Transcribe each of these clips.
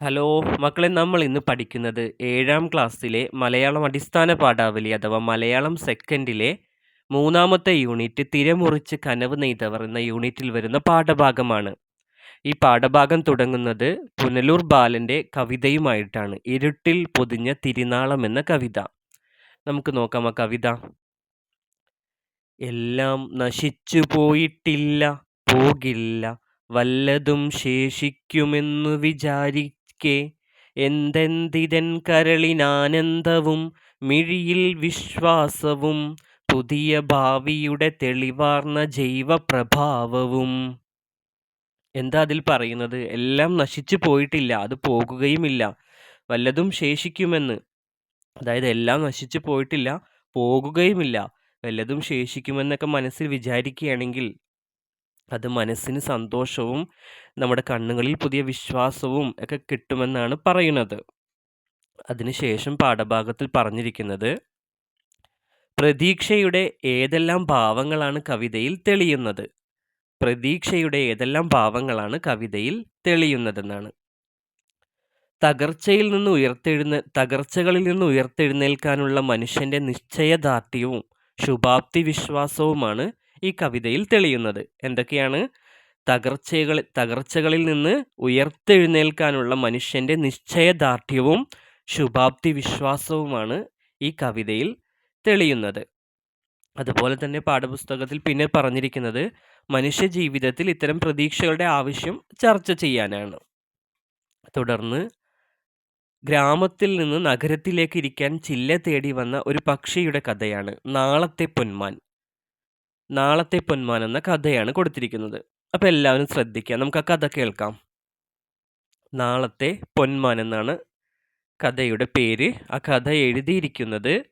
Hello മക്കളെ നമ്മൾ ഇന്ന് പഠിക്കുന്നത് ഏഴാം ക്ലാസ്സിലെ മലയാളം അടിസ്ഥാന പാഠാവലി അഥവാ മലയാളം സെക്കൻഡിലെ മൂന്നാമത്തെ യൂണിറ്റ് തിരമുറിച്ച് കനവ് നെയ്തവർ എന്ന യൂണിറ്റിൽ വരുന്ന പാഠഭാഗമാണ്. ഈ പാഠഭാഗം തുടങ്ങുന്നത് പുനലൂർ ബാലന്റെ കവിതയുമായിട്ടാണ്. ഇരുട്ടിൽ പൊതിഞ്ഞ തിരുനാളം എന്ന കവിത. നമുക്ക് നോക്കാം ആ കവിത. എല്ലാം നശിച്ചു പോയിട്ടില്ല പോകില്ല വല്ലതും ശേഷിക്കുമെന്നു വിചാരിക്കെ എന്തെന്തിതൻ കരളിനാനന്ദവും മിഴിയിൽ വിശ്വാസവും പുതിയ ഭാവിയുടെ തെളിവാർന്ന ജൈവപ്രഭാവവും. എന്താ അതിൽ പറയുന്നത്? എല്ലാം നശിച്ചു പോയിട്ടില്ല. അത് പോകുകയുമില്ല. വല്ലതും ശേഷിക്കുമെന്ന്. അതായത് എല്ലാം നശിച്ചു പോയിട്ടില്ല പോകുകയുമില്ല. വല്ലതും ശേഷിക്കുമെന്നൊക്കെ മനസ്സിൽ വിചാരിക്കുകയാണെങ്കിൽ അത് മനസ്സിന് സന്തോഷവും നമ്മുടെ കണ്ണുകളിൽ പുതിയ വിശ്വാസവും ഒക്കെ കിട്ടുമെന്നാണ് പറയുന്നത്. അതിനുശേഷം പാഠഭാഗത്തിൽ പറഞ്ഞിരിക്കുന്നത് പ്രതീക്ഷയുടെ ഏതെല്ലാം ഭാവങ്ങളാണ് കവിതയിൽ തെളിയുന്നത്? പ്രതീക്ഷയുടെ ഏതെല്ലാം ഭാവങ്ങളാണ് കവിതയിൽ തെളിയുന്നതെന്നാണ്. തകർച്ചയിൽ നിന്ന് ഉയർത്തെഴുന്ന തകർച്ചകളിൽ നിന്ന് ഉയർത്തെഴുന്നേൽക്കാനുള്ള മനുഷ്യന്റെ നിശ്ചയദാർഢ്യവും ശുഭാപ്തി വിശ്വാസവുമാണ് ഈ കവിതയിൽ തെളിയുന്നത്. എന്തൊക്കെയാണ്? തകർച്ചകൾ തകർച്ചകളിൽ നിന്ന് ഉയർത്തെഴുന്നേൽക്കാനുള്ള മനുഷ്യന്റെ നിശ്ചയദാർഢ്യവും ശുഭാപ്തി വിശ്വാസവുമാണ് ഈ കവിതയിൽ തെളിയുന്നത്. അതുപോലെ തന്നെ പാഠപുസ്തകത്തിൽ പിന്നെ പറഞ്ഞിരിക്കുന്നത് മനുഷ്യ ജീവിതത്തിൽ ഇത്തരം പ്രതീക്ഷകളുടെ ആവശ്യം ചർച്ച ചെയ്യാനാണ്. തുടർന്ന് ഗ്രാമത്തിൽ നിന്ന് നഗരത്തിലേക്ക് ഇരിക്കാൻ ചില്ല തേടി വന്ന ഒരു പക്ഷിയുടെ കഥയാണ് നാളത്തെ പൊന്മാൻ. നാളത്തെ പൊന്മാൻ എന്ന കഥയാണ് കൊടുത്തിരിക്കുന്നത്. അപ്പോൾ എല്ലാവരും ശ്രദ്ധിക്കുക നമുക്ക് ആ കഥ കേൾക്കാം. നാളത്തെ പൊന്മാൻ എന്നാണ് കഥയുടെ പേര്. ആ കഥ എഴുതിയിരിക്കുന്നത്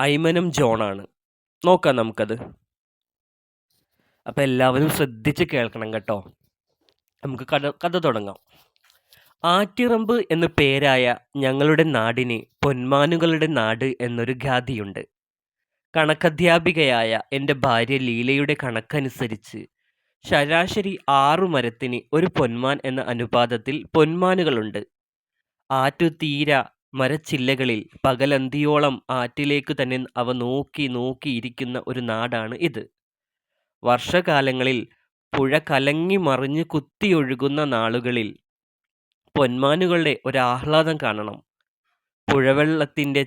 ഐമനം ജോണാണ്. നോക്കാം നമുക്കത്. അപ്പം എല്ലാവരും ശ്രദ്ധിച്ച് കേൾക്കണം കേട്ടോ. നമുക്ക് കഥ കഥ തുടങ്ങാം. ആറ്റിറമ്പ് എന്നു പേരായ ഞങ്ങളുടെ നാടിന് പൊന്മാനുകളുടെ നാട് എന്നൊരു ഖ്യാതിയുണ്ട് കണക്കധ്യാപികയായ എന്റെ ഭാര്യ ലീലയുടെ കണക്കനുസരിച്ച് ശരാശരി ആറു മരത്തിന് ഒരു പൊന്മാൻ എന്ന അനുപാതത്തിൽ പൊന്മാനുകളുണ്ട്. ആറ്റുതീര മരച്ചില്ലകളിൽ പകലന്തിയോളം ആറ്റിലേക്ക് തന്നെ അവ നോക്കി നോക്കിയിരിക്കുന്ന ഒരു നാടാണ് ഇത്. വർഷകാലങ്ങളിൽ പുഴ കലങ്ങി മറിഞ്ഞ് കുത്തിയൊഴുകുന്ന നാളുകളിൽ പൊന്മാനുകളുടെ ഒരാഹ്ലാദം കാണണം. പുഴവെള്ളത്തിന്റെ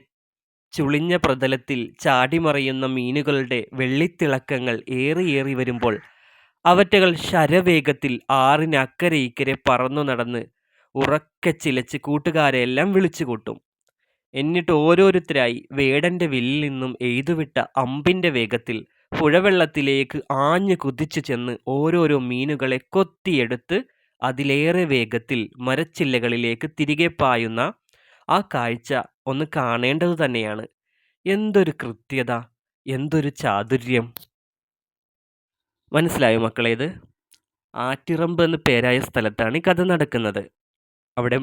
ചുളിഞ്ഞ പ്രതലത്തിൽ ചാടിമറയുന്ന മീനുകളുടെ വെള്ളിത്തിളക്കങ്ങൾ ഏറിയേറി വരുമ്പോൾ അവറ്റകൾ ശരവേഗത്തിൽ ആറിനക്കരെ ഇക്കരെ പറന്നു നടന്ന് ഉറക്കെ ചിലച്ച് കൂട്ടുകാരെയെല്ലാം വിളിച്ചു കൂട്ടും. എന്നിട്ട് ഓരോരുത്തരായി വേടന്റെ വില്ലിൽ നിന്നും എഴുതുവിട്ട അമ്പിന്റെ വേഗത്തിൽ പുഴവെള്ളത്തിലേക്ക് ആഞ്ഞു കുതിച്ചു ചെന്ന് ഓരോരോ മീനുകളെ കൊത്തിയെടുത്ത് അതിലേറെ വേഗത്തിൽ മരച്ചില്ലകളിലേക്ക് തിരികെ പായുന്ന ആ കാഴ്ച ഒന്ന് കാണേണ്ടത് തന്നെയാണ്. എന്തൊരു കൃത്യത എന്തൊരു ചാതുര്യം. മനസ്സിലായോ മക്കളെ ഇത്? ആറ്റിറമ്പ് എന്ന പേരായ സ്ഥലത്താണ് ഈ കഥ നടക്കുന്നത്. അവിടെ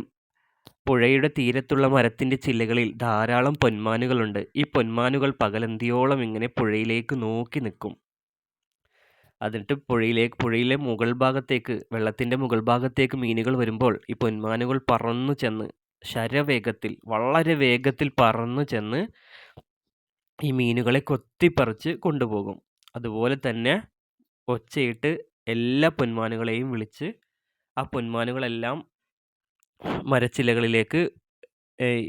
പുഴയുടെ തീരത്തുള്ള മരത്തിന്റെ ചില്ലകളിൽ ധാരാളം പൊന്മാനുകളുണ്ട്. ഈ പൊന്മാനുകൾ പകലന്തിയോളം ഇങ്ങനെ പുഴയിലേക്ക് നോക്കി നിൽക്കും. എന്നിട്ട് പുഴയിലേക്ക് പുഴയിലെ മുകൾ ഭാഗത്തേക്ക് വെള്ളത്തിന്റെ മുകൾ ഭാഗത്തേക്ക് മീനുകൾ വരുമ്പോൾ ഈ പൊന്മാനുകൾ പറന്നു ചെന്ന് ശരവേഗത്തിൽ വളരെ വേഗത്തിൽ പറന്നു ചെന്ന് ഈ മീനുകളെ കൊത്തിപ്പറിച്ച് കൊണ്ടുപോകും. അതുപോലെ തന്നെ ഒച്ചയിട്ട് എല്ലാ പൊന്മാനുകളെയും വിളിച്ച് ആ പൊന്മാനുകളെല്ലാം മരച്ചിലകളിലേക്ക്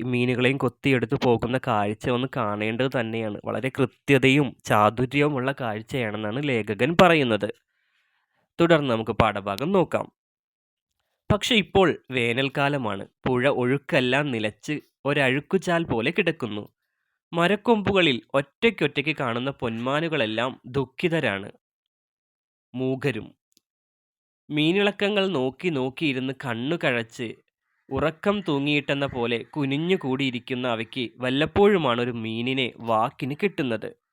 മീനുകളെയും കൊത്തിയെടുത്ത് പോകുന്ന കാഴ്ച ഒന്ന് കാണേണ്ടത് തന്നെയാണ്. വളരെ കൃത്യതയും ചാതുര്യവുമുള്ള കാഴ്ചയാണെന്നാണ് ലേഖകൻ പറയുന്നത്. തുടർന്ന് നമുക്ക് പാഠഭാഗം നോക്കാം. പക്ഷെ ഇപ്പോൾ വേനൽക്കാലമാണ്. പുഴ ഒഴുക്കെല്ലാം നിലച്ച് ഒരഴുക്കുചാൽ പോലെ കിടക്കുന്നു. മരക്കൊമ്പുകളിൽ ഒറ്റയ്ക്കൊറ്റയ്ക്ക് കാണുന്ന പൊന്മാനുകളെല്ലാം ദുഃഖിതരാണ്. മൂകരും. മീനിളക്കങ്ങൾ നോക്കി നോക്കിയിരുന്ന് കണ്ണു കഴച്ച് ഉറക്കം തൂങ്ങിയിട്ടെന്ന പോലെ കുനിഞ്ഞു കൂടിയിരിക്കുന്ന അവയ്ക്ക് വല്ലപ്പോഴുമാണ് ഒരു മീനിനെ വാക്കിന് കിട്ടുന്നത്.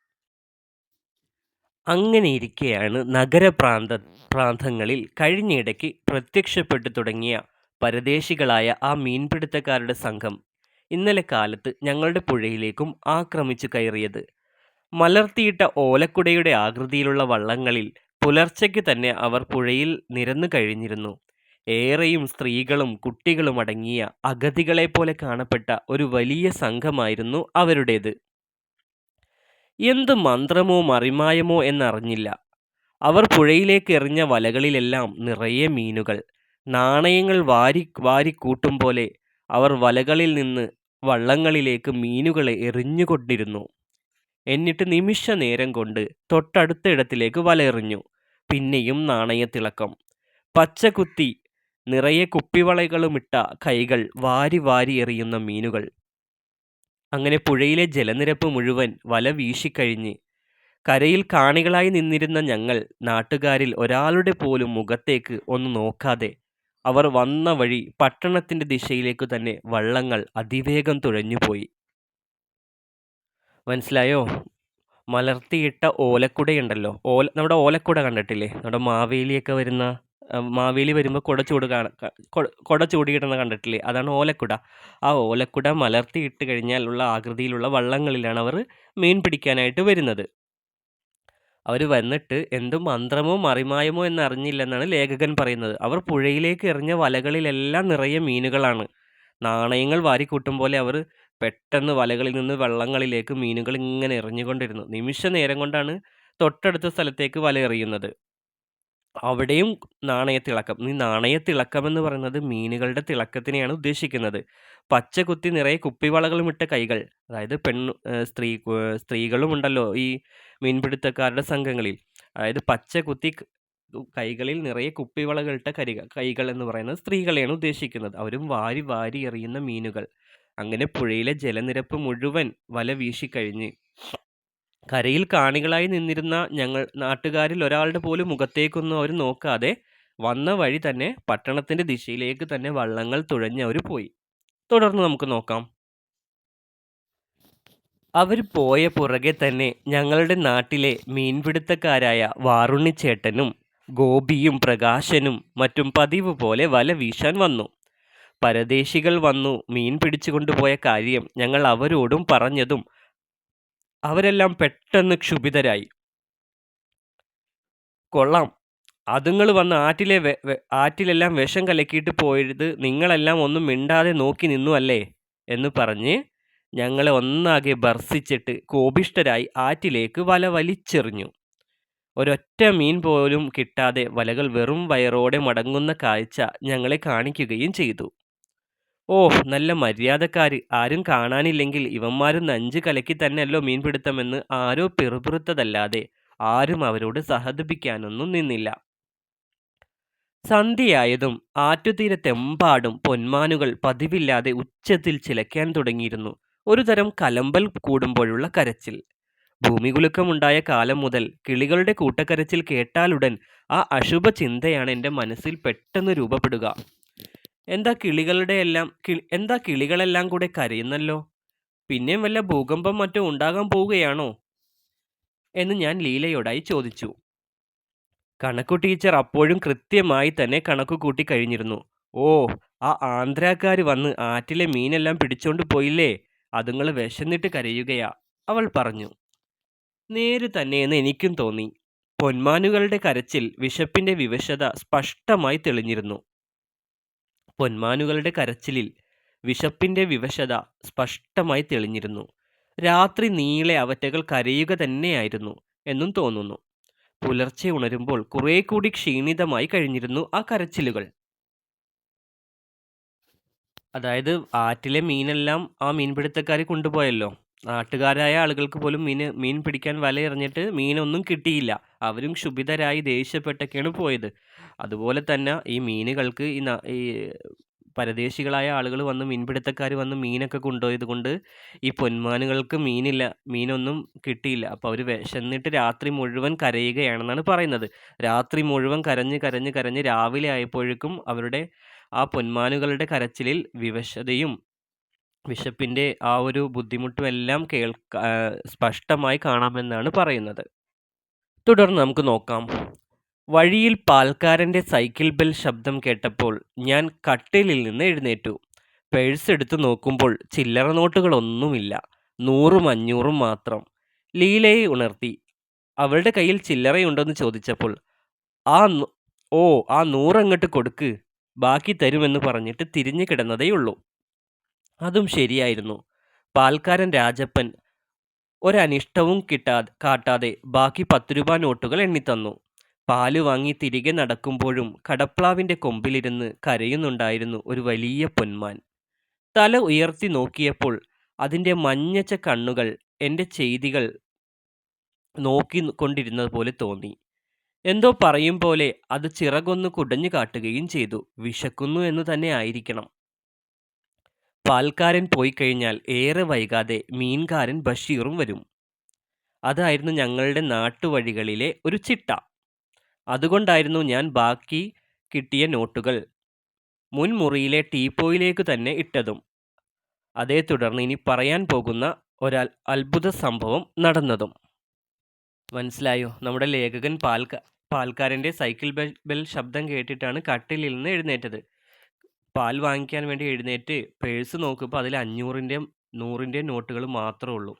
അങ്ങനെയിരിക്കെയാണ് നഗരപ്രാന്ത പ്രാന്തങ്ങളിൽ കഴിഞ്ഞയിടയ്ക്ക് പ്രത്യക്ഷപ്പെട്ടു തുടങ്ങിയ പരദേശികളായ ആ മീൻപിടുത്തക്കാരുടെ സംഘം ഇന്നലെ കാലത്ത് ഞങ്ങളുടെ പുഴയിലേക്കും ആക്രമിച്ചു കയറിയത് മലർത്തിയിട്ട ഓലക്കുടയുടെ ആകൃതിയിലുള്ള വള്ളങ്ങളിൽ പുലർച്ചയ്ക്ക് തന്നെ അവർ പുഴയിൽ നിരന്നു കഴിഞ്ഞിരുന്നു ഏറെയും സ്ത്രീകളും കുട്ടികളും അടങ്ങിയ അഗതികളെപ്പോലെ കാണപ്പെട്ട ഒരു വലിയ സംഘമായിരുന്നു അവരുടേത്. എന്ത് മന്ത്രമോ മറിമായമോ എന്നറിഞ്ഞില്ല. അവർ പുഴയിലേക്ക് എറിഞ്ഞ വലകളിലെല്ലാം നിറയെ മീനുകൾ. നാണയങ്ങൾ വാരി വാരിക്കൂട്ടും പോലെ അവർ വലകളിൽ നിന്ന് വള്ളങ്ങളിലേക്ക് മീനുകളെ എറിഞ്ഞുകൊണ്ടിരുന്നു. എന്നിട്ട് നിമിഷ നേരം കൊണ്ട് തൊട്ടടുത്ത ഇടത്തിലേക്ക് വല എറിഞ്ഞു. പിന്നെയും നാണയത്തിളക്കം. പച്ചകുത്തി നിറയെ കുപ്പിവളകളുമിട്ട കൈകൾ വാരി വാരി എറിയുന്ന മീനുകൾ. അങ്ങനെ പുഴയിലെ ജലനിരപ്പ് മുഴുവൻ വല വീശിക്കഴിഞ്ഞ് കരയിൽ കാണികളായി നിന്നിരുന്ന ഞങ്ങൾ നാട്ടുകാരിൽ ഒരാളുടെ പോലും മുഖത്തേക്ക് ഒന്ന് നോക്കാതെ അവർ വന്ന വഴി പട്ടണത്തിന്റെ ദിശയിലേക്ക് തന്നെ വള്ളങ്ങൾ അതിവേഗം തുഴഞ്ഞുപോയി. മനസ്സിലായോ? മലർത്തിയിട്ട ഓലക്കുടയുണ്ടല്ലോ. ഓല നമ്മുടെ ഓലക്കുട കണ്ടിട്ടില്ലേ? നമ്മുടെ മാവേലിയൊക്കെ വരുന്ന മാവേലി വരുമ്പോൾ കുട ചൂട് കുട ചൂടിയിട്ടെന്ന് കണ്ടിട്ടില്ലേ? അതാണ് ഓലക്കുട. ആ ഓലക്കുട മലർത്തിയിട്ട് കഴിഞ്ഞാൽ ഉള്ള ആകൃതിയിലുള്ള വള്ളങ്ങളിലാണ് അവർ മീൻ പിടിക്കാനായിട്ട് വരുന്നത്. അവർ വന്നിട്ട് എന്ത് മന്ത്രമോ മറിമായമോ എന്നറിഞ്ഞില്ലെന്നാണ് ലേഖകൻ പറയുന്നത്. അവർ പുഴയിലേക്ക് എറിഞ്ഞ വലകളിലെല്ലാം നിറയെ മീനുകളാണ്. നാണയങ്ങൾ വാരിക്കൂട്ടും പോലെ അവർ പെട്ടെന്ന് വലകളിൽ നിന്ന് വള്ളങ്ങളിലേക്ക് മീനുകൾ ഇങ്ങനെ എറിഞ്ഞുകൊണ്ടിരുന്നു. നിമിഷ നേരം കൊണ്ടാണ് തൊട്ടടുത്ത സ്ഥലത്തേക്ക് വല എറിയുന്നത്. അവിടെയും നാണയത്തിളക്കം. ഈ നാണയത്തിളക്കമെന്ന് പറയുന്നത് മീനുകളുടെ തിളക്കത്തിനെയാണ് ഉദ്ദേശിക്കുന്നത്. പച്ച കുത്തി നിറയെ കുപ്പിവളകളുമിട്ട കൈകൾ. അതായത് പെൺ സ്ത്രീ സ്ത്രീകളുമുണ്ടല്ലോ ഈ മീൻപിടുത്തക്കാരുടെ സംഘങ്ങളിൽ. അതായത് പച്ച പച്ചകുത്തി കൈകളിൽ നിറയെ കുപ്പിവളകളിട്ട കരിക കൈകൾ എന്ന് പറയുന്നത് സ്ത്രീകളെയാണ് ഉദ്ദേശിക്കുന്നത്. അവരും വാരി വാരി എറിയുന്ന മീനുകൾ. അങ്ങനെ പുഴയിലെ ജലനിരപ്പ് മുഴുവൻ വല വീശിക്കഴിഞ്ഞ് കരയിൽ കാണികളായി നിന്നിരുന്ന ഞങ്ങൾ നാട്ടുകാരിൽ ഒരാളുടെ പോലും മുഖത്തേക്കൊന്നും അവർ നോക്കാതെ വന്ന വഴി തന്നെ പട്ടണത്തിന്റെ ദിശയിലേക്ക് തന്നെ വള്ളങ്ങൾ തുഴഞ്ഞ് അവർ പോയി. തുടർന്ന് നമുക്ക് നോക്കാം. അവർ പോയ പുറകെ തന്നെ ഞങ്ങളുടെ നാട്ടിലെ മീൻപിടുത്തക്കാരായ വാറുണ്ണിച്ചേട്ടനും ഗോപിയും പ്രകാശനും മറ്റും പതിവ് പോലെ വല വീശാൻ വന്നു. പരദേശികൾ വന്നു മീൻ പിടിച്ചുകൊണ്ടുപോയ കാര്യം ഞങ്ങൾ അവരോടും പറഞ്ഞതും അവരെല്ലാം പെട്ടെന്ന് ക്ഷുഭിതരായി. കൊള്ളാം. അതുങ്ങൾ വന്ന് ആറ്റിലെ ആറ്റിലെല്ലാം വിഷം കലക്കിയിട്ട് പോയത് നിങ്ങളെല്ലാം ഒന്നും മിണ്ടാതെ നോക്കി നിന്നു അല്ലേ? എന്ന് പറഞ്ഞ് ഞങ്ങളെ ഒന്നാകെ ഭർസിച്ചിട്ട് കോപിഷ്ഠരായി ആറ്റിലേക്ക് വല വലിച്ചെറിഞ്ഞു. ഒരൊറ്റ മീൻ പോലും കിട്ടാതെ വലകൾ വെറും വയറോടെ മടങ്ങുന്ന കാഴ്ച ഞങ്ങളെ കാണിക്കുകയും ചെയ്തു. ഓഹ് നല്ല മര്യാദക്കാര്. ആരും കാണാനില്ലെങ്കിൽ ഇവന്മാര് നഞ്ച് കലക്കി തന്നെയല്ലോ മീൻപിടുത്തമെന്ന് ആരോ പിറുപിറുത്തതല്ലാതെ ആരും അവരോട് സഹതപിക്കാനൊന്നും നിന്നില്ല. സന്ധ്യയായതും ആറ്റുതീരത്തെമ്പാടും പൊന്മാനുകൾ പതിവില്ലാതെ ഉച്ചത്തിൽ ചിലയ്ക്കാൻ തുടങ്ങിയിരുന്നു. ഒരുതരം കലമ്പൽ കൂടുമ്പോഴുള്ള കരച്ചിൽ. ഭൂമികുലുക്കമുണ്ടായ കാലം മുതൽ കിളികളുടെ കൂട്ടക്കരച്ചിൽ കേട്ടാലുടൻ ആ അശുഭചിന്തയാണ് എന്റെ മനസ്സിൽ പെട്ടെന്ന് രൂപപ്പെടുക. എന്താ കിളികളുടെ എല്ലാം എന്താ കിളികളെല്ലാം കൂടെ കരയുന്നല്ലോ. പിന്നെയും വല്ല ഭൂകമ്പം മറ്റോ ഉണ്ടാകാൻ പോവുകയാണോ? എന്ന് ഞാൻ ലീലയോടായി ചോദിച്ചു. കണക്കു ടീച്ചർ അപ്പോഴും കൃത്യമായി തന്നെ കണക്കു കൂട്ടി കഴിഞ്ഞിരുന്നു. ഓ ആ ആന്ധ്രാക്കാർ വന്ന് ആറ്റിലെ മീനെല്ലാം പിടിച്ചോണ്ട് പോയില്ലേ അതുങ്ങൾ വിശന്നിട്ട് കരയുകയാ അവൾ പറഞ്ഞു. നേര് തന്നെയെന്ന് എനിക്കും തോന്നി. പൊന്മാനുകളുടെ കരച്ചിൽ വിശപ്പിന്റെ വിവശത സ്പഷ്ടമായി തെളിഞ്ഞിരുന്നു. പൊന്മാനുകളുടെ കരച്ചിലിൽ വിശപ്പിന്റെ വിവശത സ്പഷ്ടമായി തെളിഞ്ഞിരുന്നു. രാത്രി നീളെ അവറ്റകൾ കരയുക തന്നെയായിരുന്നു എന്നും തോന്നുന്നു. പുലർച്ചെ ഉണരുമ്പോൾ കുറേക്കൂടി ക്ഷീണിതമായി കഴിഞ്ഞിരുന്നു ആ കരച്ചിലുകൾ. അതായത് ആറ്റിലെ മീനെല്ലാം ആ മീൻപിടുത്തക്കാർ കൊണ്ടുപോയല്ലോ. നാട്ടുകാരായ ആളുകൾക്ക് പോലും മീൻ മീൻ പിടിക്കാൻ വല എറിഞ്ഞിട്ട് മീനൊന്നും കിട്ടിയില്ല. അവരും ക്ഷുഭിതരായി ദേഷ്യപ്പെട്ടൊക്കെയാണ് പോയത്. അതുപോലെ തന്നെ ഈ മീനുകൾക്ക് ഈ ഈ പരദേശികളായ ആളുകൾ വന്ന് മീൻപിടുത്തക്കാർ വന്ന് മീനൊക്കെ കൊണ്ടുപോയത് കൊണ്ട് ഈ പൊന്മാനുകൾക്ക് മീനില്ല. മീനൊന്നും കിട്ടിയില്ല. അപ്പോൾ അവർ വിശന്നിട്ട് രാത്രി മുഴുവൻ കരയുകയാണെന്നാണ് പറയുന്നത്. രാത്രി മുഴുവൻ കരഞ്ഞ് കരഞ്ഞ് കരഞ്ഞ് രാവിലെ ആയപ്പോഴേക്കും അവരുടെ ആ പൊന്മാനുകളുടെ കരച്ചിലിൽ വിവശതയും വിശപ്പിന്റെ ആ ഒരു ബുദ്ധിമുട്ടും എല്ലാം കേൾക്ക സ്പഷ്ടമായി കാണാമെന്നാണ് പറയുന്നത്. തുടർന്ന് നമുക്ക് നോക്കാം. വഴിയിൽ പാൽക്കാരന്റെ സൈക്കിൾ ബെൽ ശബ്ദം കേട്ടപ്പോൾ ഞാൻ കട്ടിലിൽ നിന്ന് എഴുന്നേറ്റു. പേഴ്സ് എടുത്തു നോക്കുമ്പോൾ ചില്ലറ നോട്ടുകളൊന്നുമില്ല. നൂറും അഞ്ഞൂറും മാത്രം. ലീലയെ ഉണർത്തി. അവളുടെ കയ്യിൽ ചില്ലറയുണ്ടോന്ന് ചോദിച്ചപ്പോൾ ആ ഓ ആ നൂറങ്ങട്ട് കൊടുക്ക് ബാക്കി തരുമെന്ന് പറഞ്ഞിട്ട് തിരിഞ്ഞു കിടന്നതേയുള്ളൂ അതും ശരിയായിരുന്നു. പാൽക്കാരൻ രാജപ്പൻ ഒരനിഷ്ടവും കിട്ടാതെ കാട്ടാതെ ബാക്കി പത്ത് രൂപ നോട്ടുകൾ എണ്ണിത്തന്നു. പാൽ വാങ്ങി തിരികെ നടക്കുമ്പോഴും കടപ്ലാവിന്റെ കൊമ്പിലിരുന്ന് കരയുന്നുണ്ടായിരുന്നു ഒരു വലിയ പൊന്മാൻ. തല ഉയർത്തി നോക്കിയപ്പോൾ അതിന്റെ മഞ്ഞച്ച കണ്ണുകൾ എന്റെ ചെയ്തികൾ നോക്കി കൊണ്ടിരുന്നത് പോലെ തോന്നി. എന്തോ പറയും പോലെ അത് ചിറകൊന്ന് കുടഞ്ഞു കാട്ടുകയും ചെയ്തു. വിശക്കുന്നു എന്ന് തന്നെ ആയിരിക്കണം. പാൽക്കാരൻ പോയി കഴിഞ്ഞാൽ ഏറെ വൈകാതെ മീൻകാരൻ ബഷീറും വരും. അതായിരുന്നു ഞങ്ങളുടെ നാട്ടുവഴികളിലെ ഒരു ചിട്ട. അതുകൊണ്ടായിരുന്നു ഞാൻ ബാക്കി കിട്ടിയ നോട്ടുകൾ മുൻമുറിയിലെ ടീപ്പോയിലേക്ക് തന്നെ ഇട്ടതും. അതേ തുടർന്ന് ഇനി പറയാൻ പോകുന്ന ഒരു അത്ഭുത സംഭവം നടന്നതും. മനസ്സിലായോ? നമ്മുടെ ലേഖകൻ പാൽക്ക പാൽക്കാരന്റെ സൈക്കിൾ ബെൽ ബെൽ ശബ്ദം കേട്ടിട്ടാണ് കട്ടിലിൽ നിന്ന് എഴുന്നേറ്റത്. പാൽ വാങ്ങിക്കാൻ വേണ്ടി എഴുന്നേറ്റ് പേഴ്സ് നോക്കുമ്പോൾ അതിൽ അഞ്ഞൂറിന്റെയും നൂറിന്റെയും നോട്ടുകൾ മാത്രമേ ഉള്ളൂ.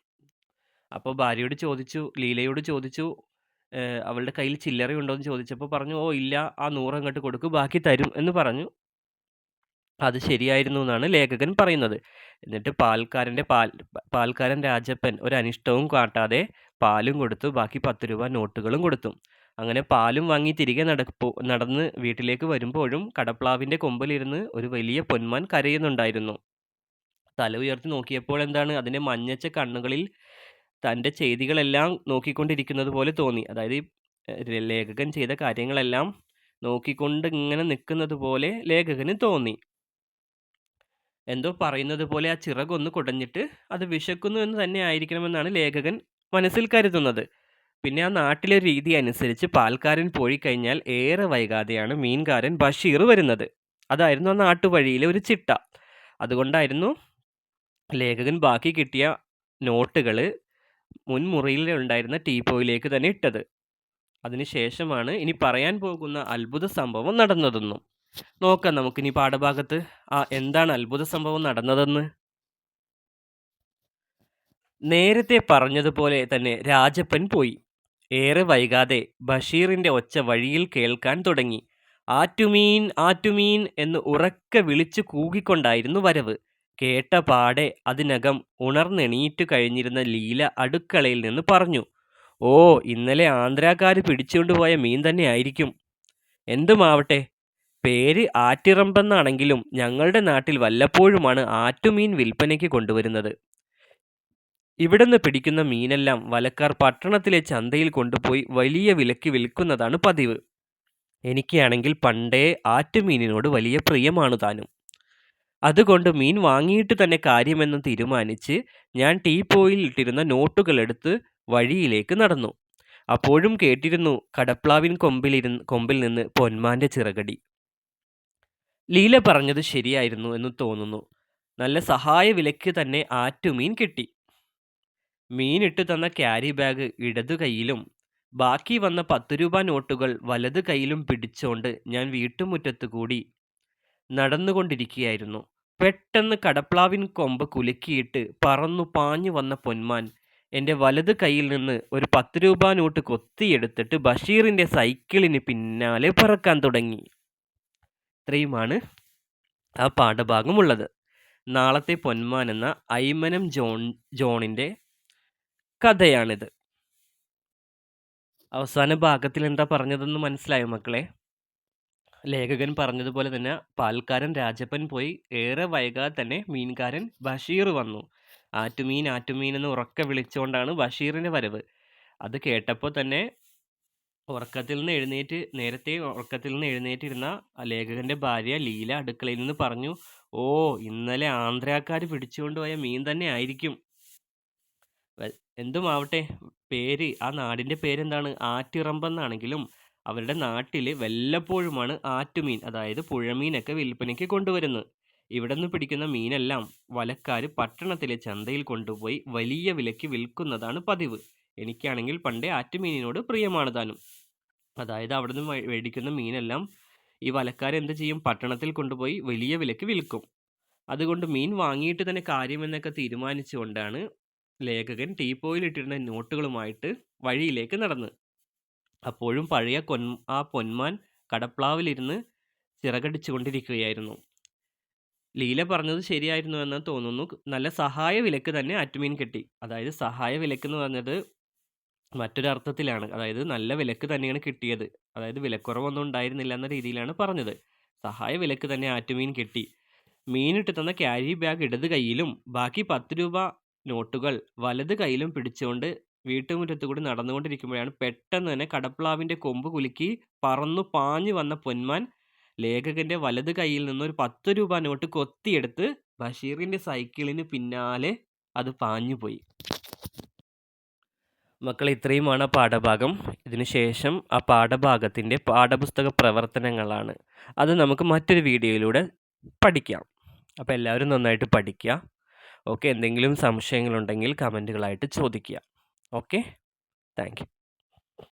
അപ്പോൾ ഭാര്യയോട് ചോദിച്ചു ലീലയോട് ചോദിച്ചു അവളുടെ കയ്യിൽ ചില്ലറയുണ്ടോ എന്ന് ചോദിച്ചപ്പോൾ പറഞ്ഞു ഓ ഇല്ല ആ നൂറ് അങ്ങോട്ട് കൊടുക്ക്. ബാക്കി തരും എന്ന് പറഞ്ഞു. അത് ശരിയായിരുന്നു എന്നാണ് ലേഖകൻ പറയുന്നത്. എന്നിട്ട് പാൽക്കാരന്റെ പാൽ പാൽക്കാരൻ രാജപ്പൻ ഒരു അനിഷ്ടവും കാട്ടാതെ പാലും കൊടുത്തു ബാക്കി പത്ത് രൂപ നോട്ടുകളും കൊടുത്തു. അങ്ങനെ പാലും വാങ്ങി തിരികെ നടപ്പോ നടന്ന് വീട്ടിലേക്ക് വരുമ്പോഴും കടപ്ലാവിന്റെ കൊമ്പിലിരുന്ന് ഒരു വലിയ പൊന്മാൻ കരയുന്നുണ്ടായിരുന്നു. തല ഉയർത്തി നോക്കിയപ്പോൾ എന്താണ് അതിന്റെ മഞ്ഞച്ച കണ്ണുകളിൽ തന്റെ ചെയ്തികളെല്ലാം നോക്കിക്കൊണ്ടിരിക്കുന്നത് പോലെ തോന്നി. അതായത് ലേഖകൻ ചെയ്ത കാര്യങ്ങളെല്ലാം നോക്കിക്കൊണ്ട് ഇങ്ങനെ നിൽക്കുന്നത് പോലെ ലേഖകന് തോന്നി. എന്തോ പറയുന്നത് പോലെ ആ ചിറകൊന്ന് കുടഞ്ഞിട്ട് അത് വിശക്കുന്നു എന്ന് തന്നെ ആയിരിക്കണമെന്നാണ് ലേഖകൻ മനസ്സിൽ കരുതുന്നത്. പിന്നെ ആ നാട്ടിലെ രീതി അനുസരിച്ച് പാൽക്കാരൻ പോയി കഴിഞ്ഞാൽ ഏറെ വൈകാതെയാണ് മീൻകാരൻ ബഷീർ വരുന്നത്. അതായിരുന്നു ആ നാട്ടുവഴിയിലെ ഒരു ചിട്ട. അതുകൊണ്ടായിരുന്നു ലേഖകൻ ബാക്കി കിട്ടിയ നോട്ടുകൾ മുൻമുറിയിൽ ഉണ്ടായിരുന്ന ടീപ്പോയിലേക്ക് തന്നെ ഇട്ടത്. അതിനുശേഷമാണ് ഇനി പറയാൻ പോകുന്ന അത്ഭുത സംഭവം നടന്നതെന്നും. നോക്കാം നമുക്കിനി പാഠഭാഗത്ത് ആ എന്താണ് അത്ഭുത സംഭവം നടന്നതെന്ന്? നേരത്തെ പറഞ്ഞതുപോലെ തന്നെ രാജപ്പൻ പോയി. ഏറെ വൈകാതെ ബഷീറിന്റെ ഒച്ച വഴിയിൽ കേൾക്കാൻ തുടങ്ങി. ആറ്റുമീൻ ആറ്റുമീൻ എന്ന് ഉറക്കെ വിളിച്ചു കൂകിക്കൊണ്ടായിരുന്നു വരവ്. കേട്ട പാടെ അതിനകം ഉണർന്നെണീറ്റു കഴിഞ്ഞിരുന്ന ലീല അടുക്കളയിൽ നിന്ന് പറഞ്ഞു ഓ ഇന്നലെ ആന്ധ്രാക്കാർ പിടിച്ചുകൊണ്ടുപോയ മീൻ തന്നെ ആയിരിക്കും. എന്തുമാവട്ടെ പേര് ആറ്റിറമ്പെന്നാണെങ്കിലും ഞങ്ങളുടെ നാട്ടിൽ വല്ലപ്പോഴുമാണ് ആറ്റുമീൻ വിൽപ്പനയ്ക്ക് കൊണ്ടുവരുന്നത്. ഇവിടുന്ന് പിടിക്കുന്ന മീനെല്ലാം വലക്കാർ പട്ടണത്തിലെ ചന്തയിൽ കൊണ്ടുപോയി വലിയ വിലയ്ക്ക് വിൽക്കുന്നതാണ് പതിവ്. എനിക്കാണെങ്കിൽ പണ്ടേ ആറ്റുമീനിനോട് വലിയ പ്രിയമാണു താനും. അതുകൊണ്ട് മീൻ വാങ്ങിയിട്ട് തന്നെ കാര്യമെന്ന് തീരുമാനിച്ച് ഞാൻ ടീപ്പോയിൽ ഇട്ടിരുന്ന നോട്ടുകളെടുത്ത് വഴിയിലേക്ക് നടന്നു. അപ്പോഴും കേട്ടിരുന്നു കടപ്ലാവിൻ കൊമ്പിലിരുന്ന് കൊമ്പിൽ നിന്ന് പൊന്മാന്റെ ചിറകടി. ലീല പറഞ്ഞത് ശരിയായിരുന്നു എന്ന് തോന്നുന്നു. നല്ല സഹായ വിലയ്ക്ക് തന്നെ ആറ്റുമീൻ കിട്ടി. മീനിട്ട് തന്ന ക്യാരി ബാഗ് ഇടതു കൈയിലും ബാക്കി വന്ന പത്ത് രൂപ നോട്ടുകൾ വലത് കൈയിലും പിടിച്ചുകൊണ്ട് ഞാൻ വീട്ടുമുറ്റത്തു കൂടി നടന്നുകൊണ്ടിരിക്കുകയായിരുന്നു. പെട്ടെന്ന് കടപ്ലാവിൻ കൊമ്പ് കുലുക്കിയിട്ട് പറന്നു പാഞ്ഞു വന്ന പൊന്മാൻ എന്റെ വലത് കയ്യിൽ നിന്ന് ഒരു പത്ത് രൂപ നോട്ട് കൊത്തിയെടുത്തിട്ട് ബഷീറിന്റെ സൈക്കിളിന് പിന്നാലെ പറക്കാൻ തുടങ്ങി. ഇത്രയുമാണ് ആ പാഠഭാഗമുള്ളത്. നാളത്തെ പൊന്മാൻ എന്ന ഐമനം ജോൺ ജോണിന്റെ കഥയാണിത്. അവസാന ഭാഗത്തിൽ എന്താ പറഞ്ഞതെന്ന് മനസ്സിലായോ മക്കളെ? ലേഖകൻ പറഞ്ഞതുപോലെ തന്നെ പാൽക്കാരൻ രാജപ്പൻ പോയി ഏറെ വൈകാതെ തന്നെ മീൻകാരൻ ബഷീർ വന്നു. ആറ്റുമീൻ ആറ്റുമീൻ എന്ന് ഉറക്കെ വിളിച്ചുകൊണ്ടാണ് ബഷീറിന്റെ വരവ്. അത് കേട്ടപ്പോൾ തന്നെ ഉറക്കത്തിൽ നിന്ന് എഴുന്നേറ്റ് നേരത്തെ ഉറക്കത്തിൽ നിന്ന് എഴുന്നേറ്റിരുന്ന ലേഖകന്റെ ഭാര്യ ലീല അടുക്കളയിൽ നിന്ന് പറഞ്ഞു ഓ ഇന്നലെ ആന്ധ്രാക്കാർ പിടിച്ചുകൊണ്ടുപോയ മീൻ തന്നെ ആയിരിക്കും. എന്തുമാവട്ടെ പേര് ആ നാടിന്റെ പേരെന്താണ്? ആറ്റിറമ്പെന്നാണെങ്കിലും അവരുടെ നാട്ടിൽ വല്ലപ്പോഴുമാണ് ആറ്റുമീൻ അതായത് പുഴമീനൊക്കെ വിൽപ്പനയ്ക്ക് കൊണ്ടുവരുന്നത്. ഇവിടെ നിന്ന് പിടിക്കുന്ന മീനെല്ലാം വലക്കാർ പട്ടണത്തിലെ ചന്തയിൽ കൊണ്ടുപോയി വലിയ വിലയ്ക്ക് വിൽക്കുന്നതാണ് പതിവ്. എനിക്കാണെങ്കിൽ പണ്ടേ ആറ്റുമീനിനോട് പ്രിയമാണ് താനും. അതായത് അവിടെ നിന്ന് മേടിക്കുന്ന മീനെല്ലാം ഈ വലക്കാരെന്ത് ചെയ്യും? പട്ടണത്തിൽ കൊണ്ടുപോയി വലിയ വിലയ്ക്ക് വിൽക്കും. അതുകൊണ്ട് മീൻ വാങ്ങിയിട്ട് തന്നെ കാര്യമെന്നൊക്കെ തീരുമാനിച്ചുകൊണ്ടാണ് ലേഖകൻ ടീപ്പോയിൽ ഇട്ടിരുന്ന നോട്ടുകളുമായിട്ട് വഴിയിലേക്ക് നടന്ന് അപ്പോഴും പഴയ കൊൻ ആ പൊന്മാൻ കടപ്ലാവിലിരുന്ന് ചിറകടിച്ചുകൊണ്ടിരിക്കുകയായിരുന്നു. ലീല പറഞ്ഞത് ശരിയായിരുന്നു എന്ന് തോന്നുന്നു. നല്ല സഹായ വിലക്ക് തന്നെ അറ്റുമീൻ കിട്ടി. അതായത് സഹായ വിലക്ക് എന്ന് പറഞ്ഞത് മറ്റൊരർത്ഥത്തിലാണ്. അതായത് നല്ല വിലക്ക് തന്നെയാണ് കിട്ടിയത്. അതായത് വിലക്കുറവൊന്നും ഉണ്ടായിരുന്നില്ല എന്ന രീതിയിലാണ് പറഞ്ഞത്. സഹായ വിലക്ക് തന്നെ ആറ്റുമീൻ കിട്ടി. മീനിട്ട് തന്ന ക്യാരി ബാഗ് ഇടത് കയ്യിലും ബാക്കി പത്ത് രൂപ നോട്ടുകൾ വലത് കൈയിലും പിടിച്ചുകൊണ്ട് വീട്ടുമുറ്റത്തുകൂടി നടന്നുകൊണ്ടിരിക്കുമ്പോഴാണ് പെട്ടെന്ന് തന്നെ കടപ്ലാവിന്റെ കൊമ്പ് കുലുക്കി പറന്നു പാഞ്ഞു വന്ന പൊന്മാൻ ലേഖകന്റെ വലത് കൈയിൽ നിന്ന് ഒരു പത്ത് രൂപ നോട്ട് കൊത്തിയെടുത്ത് ബഷീറിന്റെ സൈക്കിളിന് പിന്നാലെ അത് പാഞ്ഞുപോയി. മക്കൾ ഇത്രയുമാണ് ആ പാഠഭാഗം. ഇതിനുശേഷം ആ പാഠഭാഗത്തിന്റെ പാഠപുസ്തക പ്രവർത്തനങ്ങളാണ്. അത് നമുക്ക് മറ്റൊരു വീഡിയോയിലൂടെ പഠിക്കാം. അപ്പോൾ എല്ലാവരും നന്നായിട്ട് പഠിക്കുക. ഓക്കെ. എന്തെങ്കിലും സംശയങ്ങളുണ്ടെങ്കിൽ കമന്റുകളായിട്ട് ചോദിക്കുക. ഓക്കെ. താങ്ക്.